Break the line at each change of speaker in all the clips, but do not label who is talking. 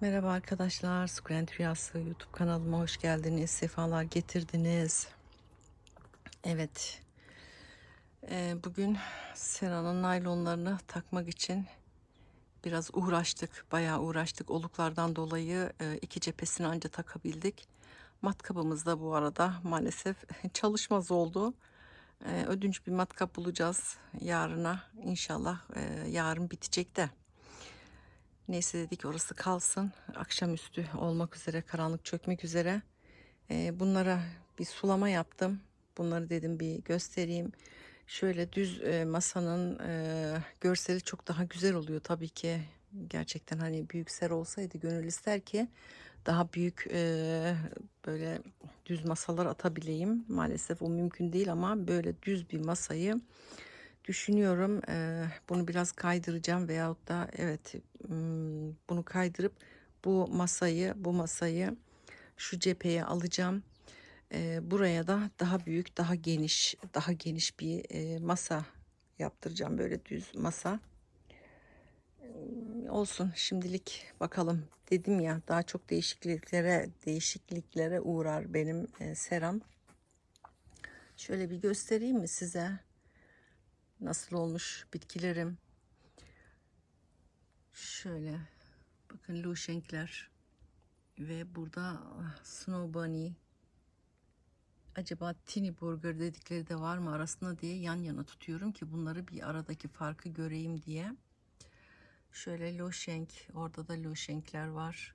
Merhaba arkadaşlar, Sukulent Rüyası YouTube kanalıma hoş geldiniz, sefalar getirdiniz. Evet, e, bugün Sera'nın naylonlarını takmak için biraz uğraştık, bayağı uğraştık. Oluklardan dolayı e, iki cephesini anca takabildik. Matkabımız da bu arada maalesef çalışmaz oldu. E, ödünç bir matkap bulacağız yarına. İnşallah yarın bitecek de. Neyse dedik orası kalsın. Akşamüstü olmak üzere, karanlık çökmek üzere. Ee, bunlara bir sulama yaptım. Bunları dedim bir göstereyim. Şöyle düz e, masanın e, görseli çok daha güzel oluyor tabii ki. Gerçekten hani büyük ser olsaydı gönül ister ki daha büyük e, böyle düz masalar atabileyim. Maalesef o mümkün değil ama böyle düz bir masayı düşünüyorum. Eee, bunu biraz kaydıracağım veyahut da evet bunu kaydırıp bu masayı bu masayı şu cepheye alacağım. Eee, buraya da daha büyük, daha geniş, daha geniş bir eee, masa yaptıracağım böyle düz masa. Eee, Olsun şimdilik bakalım. Dedim ya daha çok değişikliklere değişikliklere uğrar benim eee, seram. Şöyle bir göstereyim mi size? Nasıl olmuş bitkilerim. Şöyle bakın Lushenkler ve burada ah, Snow Bunny acaba Tiny Burger dedikleri de var mı arasında diye yan yana tutuyorum ki bunları bir aradaki farkı göreyim diye. Şöyle Lushenk orada da Lushenkler var.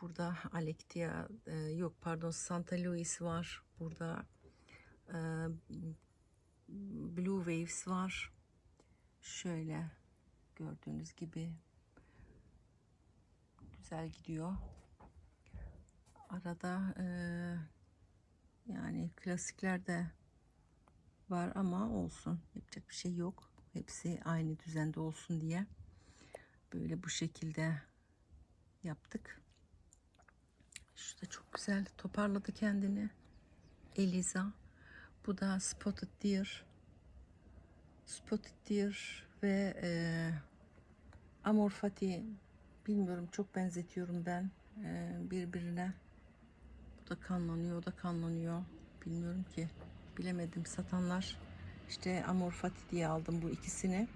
Burada Alektia e, yok pardon Santa Luis var. Burada e, Blue Waves var. Şöyle gördüğünüz gibi güzel gidiyor. Arada e, yani klasikler de var ama olsun. Yapacak bir şey yok. Hepsi aynı düzende olsun diye böyle bu şekilde yaptık. Şu da çok güzel toparladı kendini. Eliza. Bu da Spotted Deer. Spotted Deer ve e, Amor Fati bilmiyorum çok benzetiyorum ben e, birbirine. Bu da kanlanıyor, o da kanlanıyor. Bilmiyorum ki. Bilemedim satanlar. İşte Amor Fati diye aldım bu ikisini.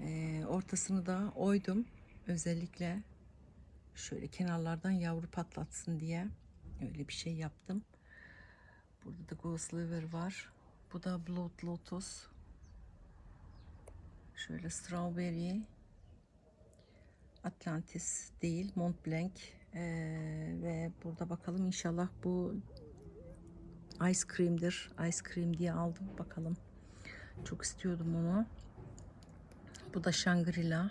E, ortasını da oydum. Özellikle şöyle kenarlardan yavru patlatsın diye öyle bir şey yaptım. Burada da Ghost Liver var. Bu da Blood Lotus. Şöyle Strawberry. Atlantis değil. Mont Blanc. Ee, ve burada bakalım inşallah bu Ice Cream'dir. Ice Cream diye aldım. Bakalım. Çok istiyordum onu. Bu da Shangri-La.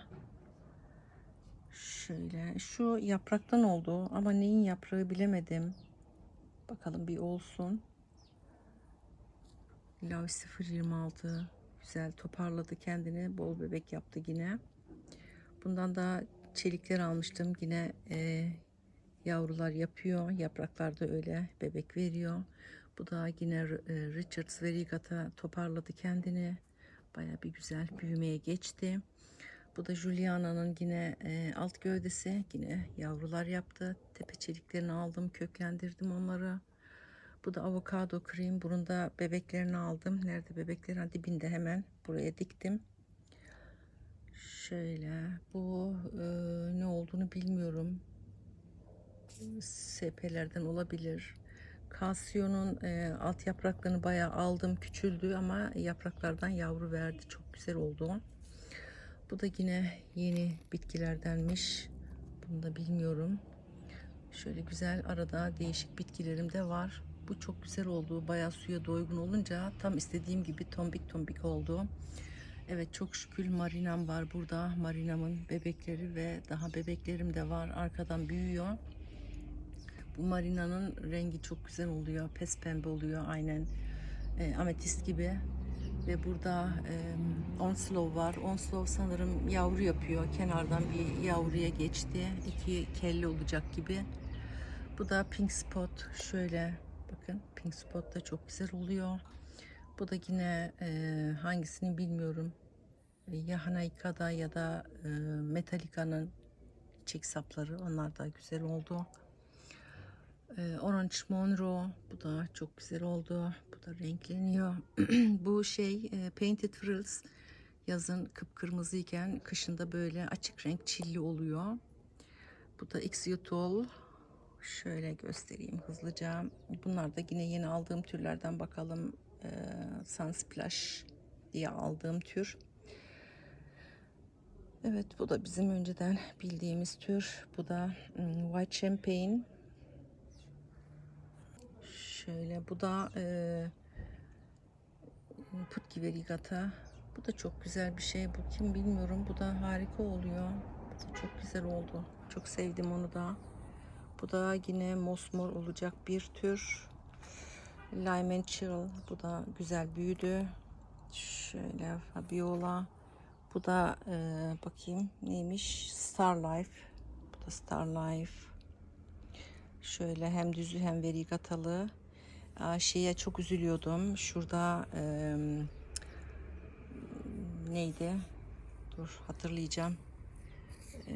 Şöyle. Şu yapraktan oldu ama neyin yaprağı bilemedim. Bakalım bir olsun. Lav 026 güzel toparladı kendini. Bol bebek yaptı yine. Bundan da çelikler almıştım. Yine e, yavrular yapıyor. Yapraklar da öyle bebek veriyor. Bu da yine e, Richards Verigata toparladı kendini. Baya bir güzel büyümeye geçti. Bu da Juliana'nın yine e, alt gövdesi. Yine yavrular yaptı. Tepe çeliklerini aldım. Köklendirdim onları. Bu da avokado krem. Bunun da bebeklerini aldım. Nerede bebekler? Dibinde hemen buraya diktim. Şöyle bu e, ne olduğunu bilmiyorum. SP'lerden olabilir. Kasyonun e, alt yapraklarını bayağı aldım. Küçüldü ama yapraklardan yavru verdi. Çok güzel oldu. Bu da yine yeni bitkilerdenmiş. Bunu da bilmiyorum. Şöyle güzel arada değişik bitkilerim de var. Bu çok güzel oldu. Bayağı suya doygun olunca tam istediğim gibi tombik tombik oldu. Evet çok şükür marinam var burada. Marinamın bebekleri ve daha bebeklerim de var. Arkadan büyüyor. Bu marinanın rengi çok güzel oluyor. Pes pembe oluyor aynen. E, ametist gibi. Ve burada e, Onslow var. Onslow sanırım yavru yapıyor. Kenardan bir yavruya geçti. İki kelle olacak gibi. Bu da Pink Spot. Şöyle bakın Pink Spot da çok güzel oluyor. Bu da yine e, hangisini bilmiyorum. Ya Hanaika'da ya da e, Metallica'nın çiçek sapları. Onlar da güzel oldu. Ee, Orange Monroe. Bu da çok güzel oldu. Bu da renkleniyor. bu şey e, Painted Frills. Yazın kıpkırmızı iken kışında böyle açık renk çilli oluyor. Bu da Exyutol. Şöyle göstereyim hızlıca. Bunlar da yine yeni aldığım türlerden bakalım. Ee, Sunsplash diye aldığım tür. Evet bu da bizim önceden bildiğimiz tür. Bu da hmm, White Champagne. Şöyle bu da e, Putki Verigata. Bu da çok güzel bir şey. Bu kim bilmiyorum. Bu da harika oluyor. Bu da çok güzel oldu. Çok sevdim onu da. Bu da yine mosmor olacak bir tür. Lime and Chill. Bu da güzel büyüdü. Şöyle Fabiola. Bu da e, bakayım neymiş? Star Life. Bu da Star Life. Şöyle hem düzü hem verigatalı. Aa, şeye çok üzülüyordum. Şurada e, neydi? Dur hatırlayacağım. E,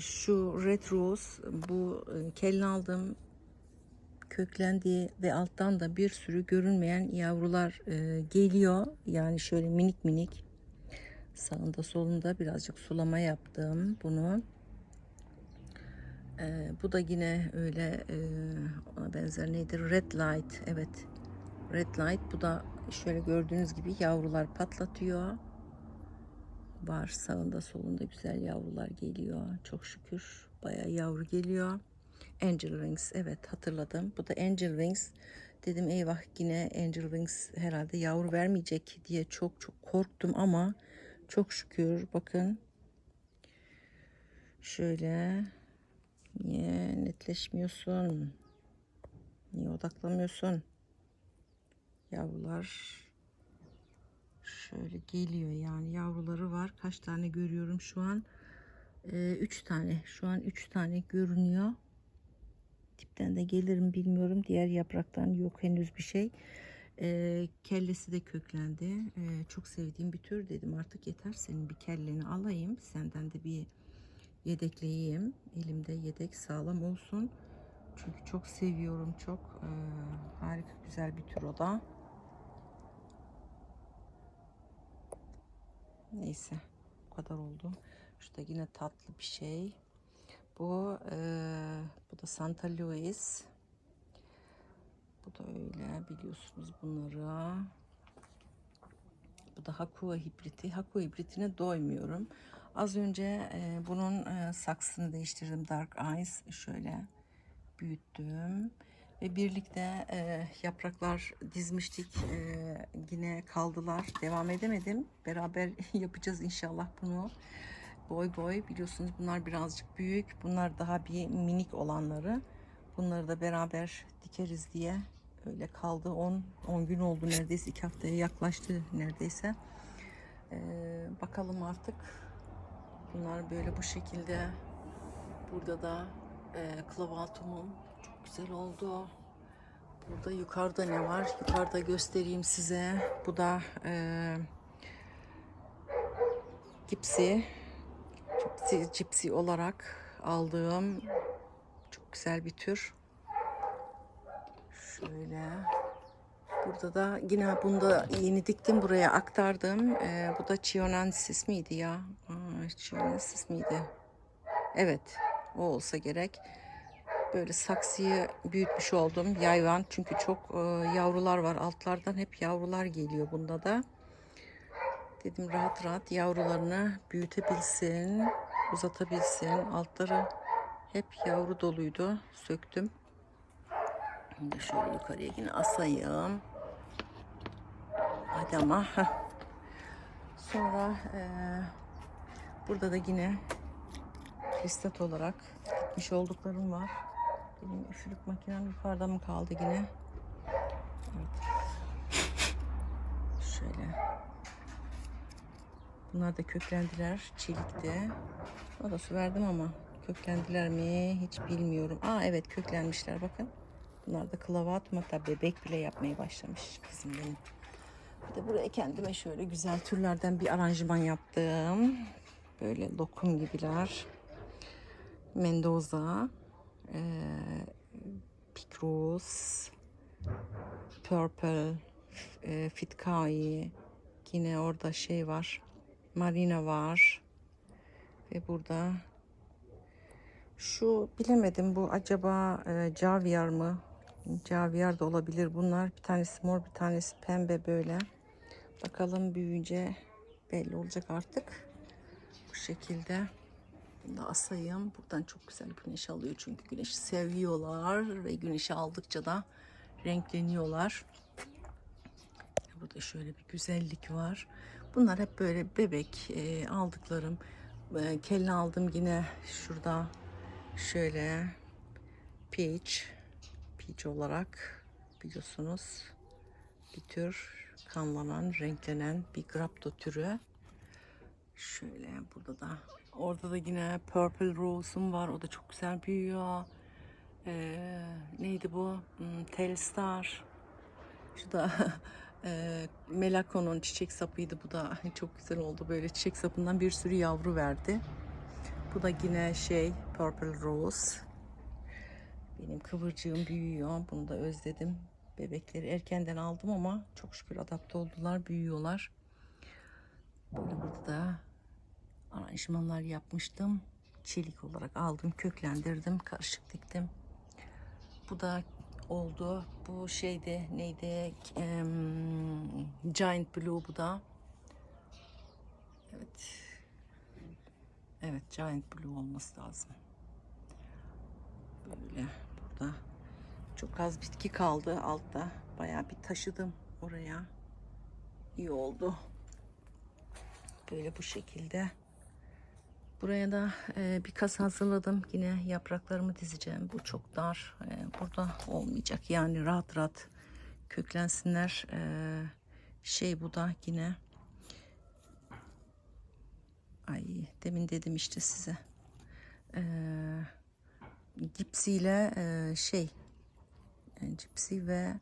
şu Red Rose bu e, kelle aldım köklendi ve alttan da bir sürü görünmeyen yavrular e, geliyor. Yani şöyle minik minik sağında solunda birazcık sulama yaptım bunu. E, bu da yine öyle e, ona benzer neydi? Red light. Evet. Red light. Bu da şöyle gördüğünüz gibi yavrular patlatıyor. Var sağında solunda güzel yavrular geliyor. Çok şükür bayağı yavru geliyor. Angel Wings evet hatırladım. Bu da Angel Wings. Dedim eyvah yine Angel Wings herhalde yavru vermeyecek diye çok çok korktum ama çok şükür bakın. Şöyle niye netleşmiyorsun? Niye odaklamıyorsun? Yavrular şöyle geliyor yani yavruları var. Kaç tane görüyorum şu an? 3 ee, üç tane. Şu an 3 tane görünüyor. Tipten de gelirim bilmiyorum. Diğer yapraktan yok henüz bir şey. Ee, kellesi de köklendi. Ee, çok sevdiğim bir tür dedim. Artık yeter senin bir kelleni alayım. Senden de bir yedekleyeyim. Elimde yedek sağlam olsun. Çünkü çok seviyorum. Çok e, harika güzel bir tür o da. Neyse. Bu kadar oldu. Şurada yine tatlı bir şey. Bu e, bu da Santa Luis. Bu da öyle biliyorsunuz bunları. Bu da Hakua hibriti. Hakua hibritine doymuyorum. Az önce e, bunun e, saksını değiştirdim. Dark Eyes şöyle büyüttüm. Ve birlikte e, yapraklar dizmiştik. E, yine kaldılar. Devam edemedim. Beraber yapacağız inşallah bunu. Boy boy biliyorsunuz bunlar birazcık büyük. Bunlar daha bir minik olanları. Bunları da beraber dikeriz diye öyle kaldı. 10 10 gün oldu neredeyse 2 haftaya yaklaştı neredeyse. Ee, bakalım artık. Bunlar böyle bu şekilde. Burada da e, klavaltumum çok güzel oldu burada yukarıda ne var yukarıda göstereyim size bu da e, gipsi cipsi, cipsi olarak aldığım çok güzel bir tür. Şöyle. Burada da yine bunda yeni diktim buraya aktardım. Ee, bu da Chionensis miydi ya? Aa, Chionensis miydi? Evet. O olsa gerek. Böyle saksıyı büyütmüş oldum. Yayvan. Çünkü çok e, yavrular var. Altlardan hep yavrular geliyor bunda da. Dedim rahat rahat yavrularını büyütebilsin uzatabilsin. Altları hep yavru doluydu. Söktüm. Şimdi şöyle yukarıya yine asayım. Hadi ama. Sonra e, burada da yine kristat olarak gitmiş olduklarım var. Benim üfürük makinem yukarıda mı kaldı yine? Evet. Şöyle Bunlar da köklendiler. Çelikte. O da su verdim ama köklendiler mi hiç bilmiyorum. Aa evet köklenmişler bakın. Bunlar da klavat hatta bebek bile yapmaya başlamış kızım benim. Bir de buraya kendime şöyle güzel türlerden bir aranjman yaptım. Böyle lokum gibiler. Mendoza, e, Picross, Purple, e, Fitkai, yine orada şey var, Marina var ve burada şu bilemedim bu acaba e, caviar mı? Caviar da olabilir bunlar. Bir tanesi mor bir tanesi pembe böyle. Bakalım büyüyünce belli olacak artık. Bu şekilde. Da asayım. Buradan çok güzel güneş alıyor çünkü güneşi seviyorlar ve güneşi aldıkça da renkleniyorlar. Burada şöyle bir güzellik var. Bunlar hep böyle bebek e, aldıklarım. E, kelle aldım yine şurada şöyle peach peach olarak biliyorsunuz bir tür kanlanan, renklenen bir grapto türü. Şöyle burada da orada da yine purple rose'um var. O da çok güzel büyüyor. Ee, neydi bu? Hmm, Telstar. Şu da e, Melako'nun çiçek sapıydı. Bu da çok güzel oldu. Böyle çiçek sapından bir sürü yavru verdi. Bu da yine şey Purple Rose. Benim kıvırcığım büyüyor. Bunu da özledim. Bebekleri erkenden aldım ama çok şükür adapte oldular, büyüyorlar. Böyle burada da aranjmanlar yapmıştım. Çelik olarak aldım, köklendirdim, karışık diktim. Bu da oldu. Bu şeyde neydi? Em, Giant Blue bu da. Evet. Evet Giant Blue olması lazım. Böyle burada çok az bitki kaldı altta. Bayağı bir taşıdım oraya. İyi oldu. Böyle bu şekilde. Buraya da e, bir kasa hazırladım. Yine yapraklarımı dizeceğim. Bu çok dar. E, burada olmayacak. Yani rahat rahat köklensinler. E, şey bu da yine. Ay demin dedim işte size. E, gipsiyle e, şey e, cipsi ve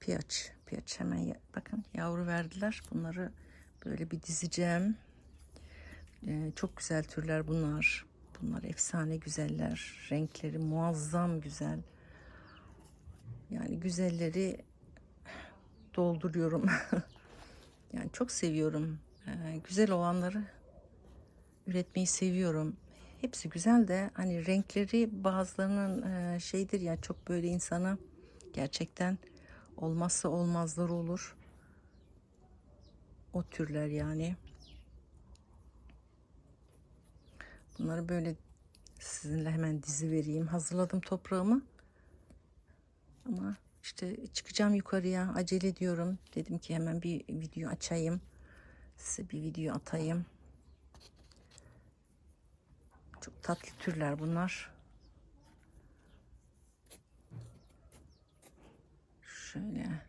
piyaç. Piyaç hemen bakın yavru verdiler. Bunları böyle bir dizeceğim. E, çok güzel türler bunlar. Bunlar efsane güzeller. Renkleri muazzam güzel. Yani güzelleri dolduruyorum. yani çok seviyorum. E, güzel olanları üretmeyi seviyorum. Hepsi güzel de hani renkleri bazılarının e, şeydir ya çok böyle insana gerçekten olmazsa olmazları olur. O türler yani. Bunları böyle sizinle hemen dizi vereyim. Hazırladım toprağımı. Ama işte çıkacağım yukarıya. Acele ediyorum. Dedim ki hemen bir video açayım. Size bir video atayım. Çok tatlı türler bunlar. Şöyle.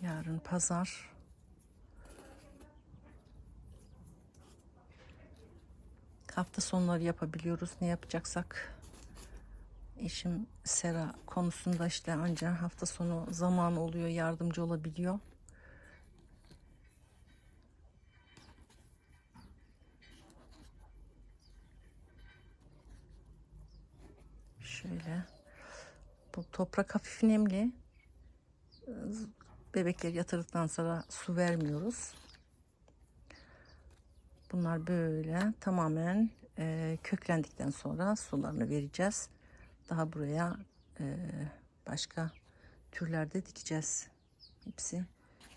Yarın pazar. Hafta sonları yapabiliyoruz. Ne yapacaksak. Eşim sera konusunda işte ancak hafta sonu zaman oluyor, yardımcı olabiliyor. Şöyle. Bu toprak hafif nemli. Bebekleri yatırdıktan sonra su vermiyoruz. Bunlar böyle tamamen e, köklendikten sonra sularını vereceğiz. Daha buraya e, başka türlerde dikeceğiz. Hepsi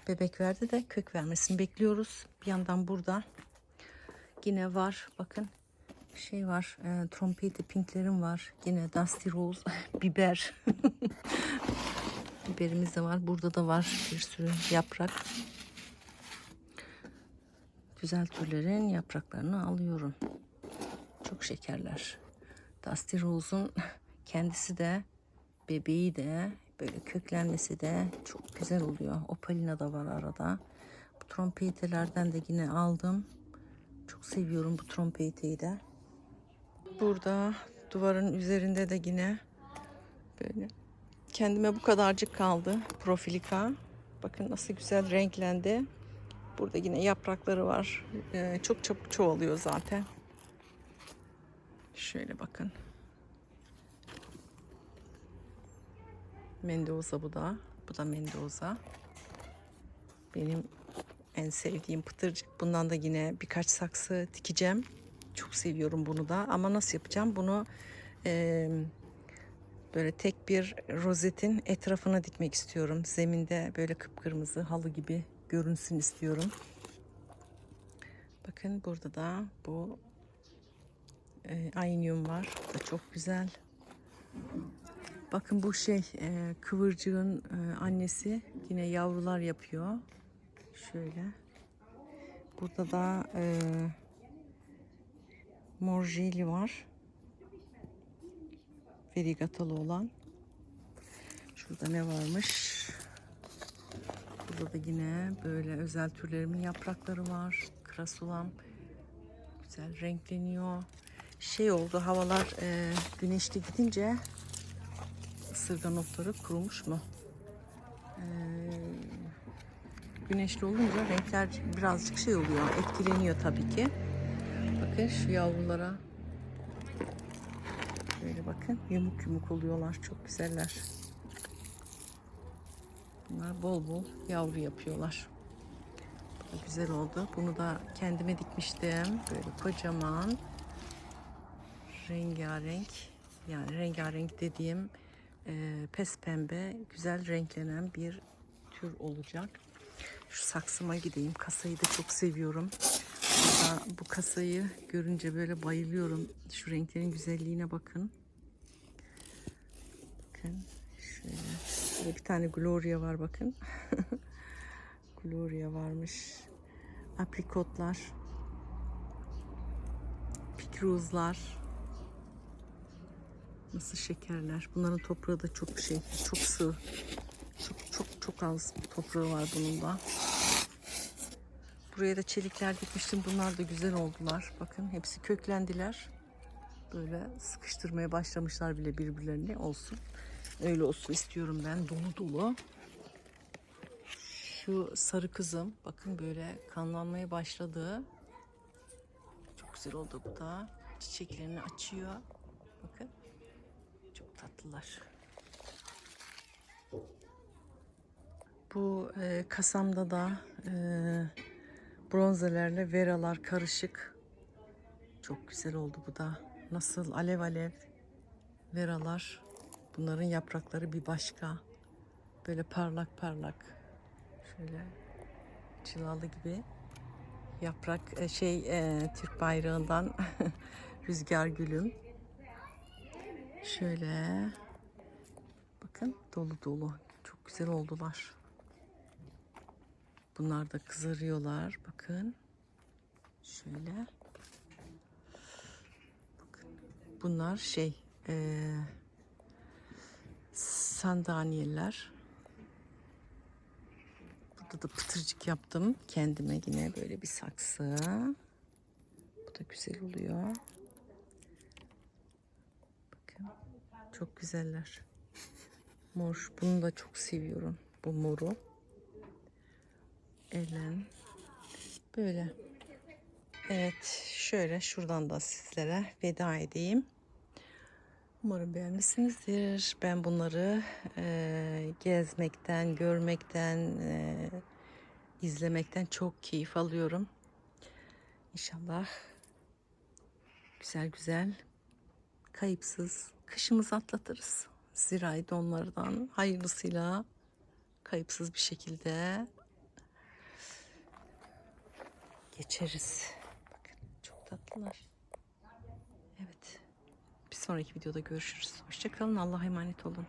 bebek verdi de kök vermesini bekliyoruz. Bir yandan burada yine var. Bakın şey var. E, trompeti pinklerim var. Yine Dusty Rose biber. Biberimiz de var. Burada da var bir sürü yaprak. Güzel türlerin yapraklarını alıyorum. Çok şekerler. Dusty Rose'un kendisi de bebeği de böyle köklenmesi de çok güzel oluyor. Opalina da var arada. Bu trompetelerden de yine aldım. Çok seviyorum bu trompeteyi de. Burada duvarın üzerinde de yine böyle kendime bu kadarcık kaldı profilika. Bakın nasıl güzel renklendi. Burada yine yaprakları var. Ee, çok çabuk çoğalıyor zaten. Şöyle bakın. Mendoza bu da. Bu da Mendoza. Benim en sevdiğim pıtırcık. Bundan da yine birkaç saksı dikeceğim. Çok seviyorum bunu da. Ama nasıl yapacağım? Bunu eee, böyle tek bir rozetin etrafına dikmek istiyorum. Zeminde böyle kıpkırmızı halı gibi görünsün istiyorum. Bakın burada da bu e, aynium var. Bu da çok güzel. Bakın bu şey e, kıvırcığın e, annesi yine yavrular yapıyor. Şöyle. Burada da e, morjeli var. Verigatalı olan. Şurada ne varmış? Burada da yine böyle özel türlerimin yaprakları var. Krasulam güzel renkleniyor. Şey oldu havalar e, güneşli gidince ısırgan otları kurumuş mu? E, güneşli olunca renkler birazcık şey oluyor. Etkileniyor tabii ki. Bakın şu yavrulara. Böyle bakın yumuk yumuk oluyorlar. Çok güzeller. Bunlar bol bol yavru yapıyorlar. Bu da güzel oldu. Bunu da kendime dikmiştim. Böyle kocaman rengarenk yani rengarenk dediğim e, pes pembe güzel renklenen bir tür olacak. Şu saksıma gideyim. Kasayı da çok seviyorum. Burada bu kasayı görünce böyle bayılıyorum. Şu renklerin güzelliğine bakın. Bakın şöyle. Burada bir tane Gloria var bakın. Gloria varmış. Aprikotlar. Pikruzlar. Nasıl şekerler. Bunların toprağı da çok şey, çok sığ. Çok çok çok az toprağı var bunun da. Buraya da çelikler dikmiştim. Bunlar da güzel oldular. Bakın hepsi köklendiler. Böyle sıkıştırmaya başlamışlar bile birbirlerini. Olsun. Öyle olsun istiyorum ben. Dolu dolu. Şu sarı kızım. Bakın böyle kanlanmaya başladı. Çok güzel oldu bu da. Çiçeklerini açıyor. Bakın. Çok tatlılar. Bu e, kasamda da e, bronzelerle veralar karışık. Çok güzel oldu bu da. Nasıl alev alev veralar. Bunların yaprakları bir başka. Böyle parlak parlak. Şöyle çılalı gibi. Yaprak e, şey e, Türk bayrağından rüzgar gülüm. Şöyle bakın dolu dolu. Çok güzel oldular. Bunlar da kızarıyorlar. Bakın. Şöyle. Bakın. Bunlar şey eee sandalyeler. Burada da pıtırcık yaptım. Kendime yine böyle bir saksı. Bu da güzel oluyor. Bakın. Çok güzeller. Mor. Bunu da çok seviyorum. Bu moru. Elen. Böyle. Evet. Şöyle şuradan da sizlere veda edeyim. Umarım beğenmişsinizdir. Ben bunları e, gezmekten, görmekten, e, izlemekten çok keyif alıyorum. İnşallah güzel güzel, kayıpsız kışımızı atlatırız. Zirai donlardan hayırlısıyla kayıpsız bir şekilde geçeriz. Bakın çok tatlılar. Sonraki videoda görüşürüz. Hoşçakalın. Allah'a emanet olun.